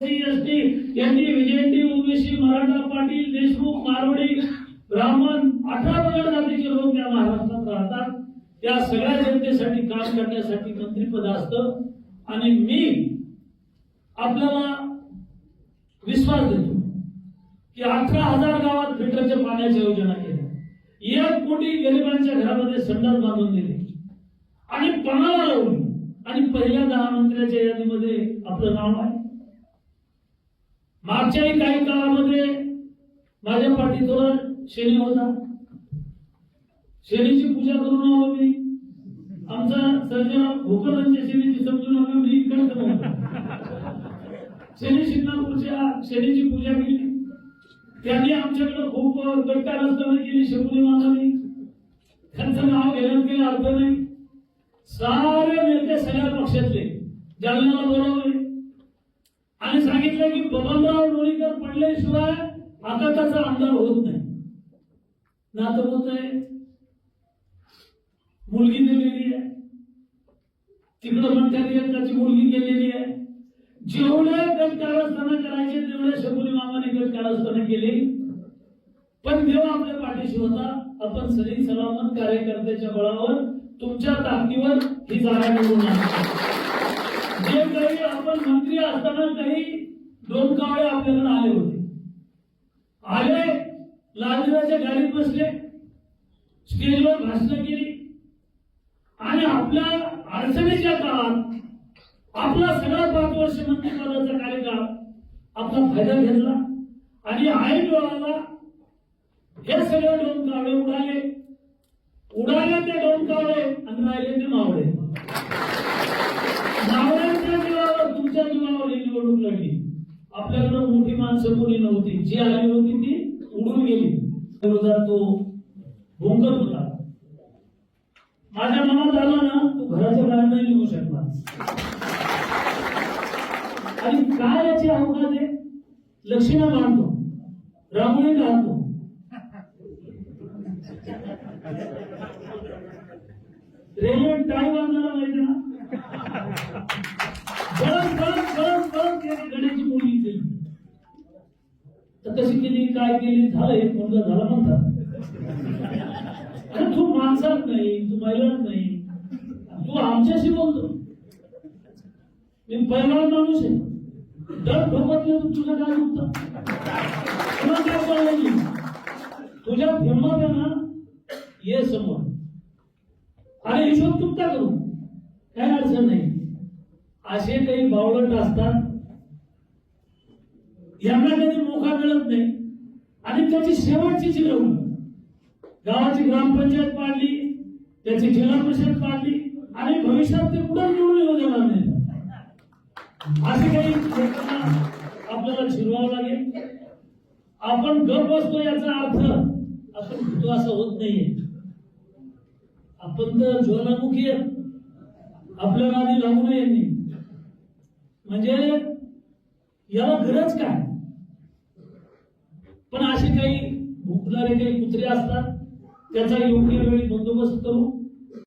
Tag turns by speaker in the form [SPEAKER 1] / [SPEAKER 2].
[SPEAKER 1] ST यांनी विजयंती OBC Maratha Patil Deshmukh Marwadi ब्राह्मण अठरा पगड जातीचे लोक या महाराष्ट्रात राहतात. त्या सगळ्या जनतेसाठी काम करण्यासाठी मंत्रिपद असत. आणि मी आपल्याला विश्वास देतो की अठरा हजार गावात फिल्टरच्या पाण्याच्या योजना केल्या एक कोटी गरिबांच्या घरामध्ये संडास बांधून दिले. आणि पणाला लावली आणि पहिल्या दहा मंत्र्याच्या यादीमध्ये आपलं नाव आहे. मागच्याही काही काळामध्ये माझ्या पाठीतोर शनी होता. शनीची पूजा करून आलो मी. आमचा सर्जना भूकरांच्या शनीची समजून आलो मी. इकडे शनी शिंगणापूरच्या शनीची पूजा केली. त्यांनी आमच्याकडे खूप गट्टा रस्त्याने केली. शकुनी मामाने त्यांचं नाव घेण्यात काही अर्थ नाही. सारे नेते सगळ्या पक्षातले. जालन्याला बोलावले. आणि सांगितलं की बबनराव लोणीकर पडल्याशिवाय आता त्याचा आमदार होत नाही. नातं होत आहे. मुलगी दिलेली आहे. तिकडं म्हणतात त्याची मुलगी केलेली आहे. जेवढे गट कारस्थानं करायचे तेवढे शकुनी मामाने गट कारस्थानं केले. पण देव आपल्या पाठीशी होता. आपण सरी सलामत कार्यकर्त्याच्या बळावर तुमच्या ताकदीवर ही जागा निवडून आणली. आपण मंत्री असताना काही दोन कावळे आपल्याकडे आले होते. आले लालदिराच्या गाडीत बसले स्टेजवर भाषण केली. आणि आपल्या अडचणीच्या काळात आपला सगळा पाच वर्ष मंत्रिपदाचा कार्यकाळ आपला फायदा घेतला. आणि आई डोळाला हे सगळे दोन कावळे उडाले. उडाले ते दोन कावळे आणि राहिले ते मावळे. निवडणूक लढली. आपल्याकडे मोठी माणसं कोणी नव्हती. जी आली होती ती उडून गेली. विरोधात तो भोंगत होता. माझ्या मनात आला ना तो घराच्या बाहेर नाही निघू शकला. आणि काय याची अवघात आहे? लक्षणा मानतो रांगोळी घालतो. रेल्वे टाईम आणणारा माहिती ना? तर कशी केली काय केली? झालं एक मुलगा झाला म्हणतात अरे तू माणसात नाही तू महिलात नाही. तू आमच्याशी बोलतो. मी पहिला माणूस आहे. दर ठोकतलं तू तुझं काय म्हणतात तुला तुझ्या हिंमत आहे ना ये समोर. अरे हिशोब तुमचा करू. काय अडचण नाही. असे काही बावळट असतात यांना कधी मोका मिळत नाही. आणि त्याची शेवटची चिरवणूक गावाची ग्रामपंचायत पाडली त्याची जिल्हा परिषद पाडली आणि भविष्यात ते कुठं निवडून येऊ देणार नाही. असे काही आपल्याला शिरवावं लागेल. आपण गप बसतो याचा अर्थ आपण भीतो असं होत नाहीये. आपण तर ज्वालामुखी आहेत. आपल्या नादी लागू नये म्हणजे याला गरज काय? पण असे काही भुकणारे काही कुत्रे असतात त्याचा योग्य वेळी बंदोबस्त करू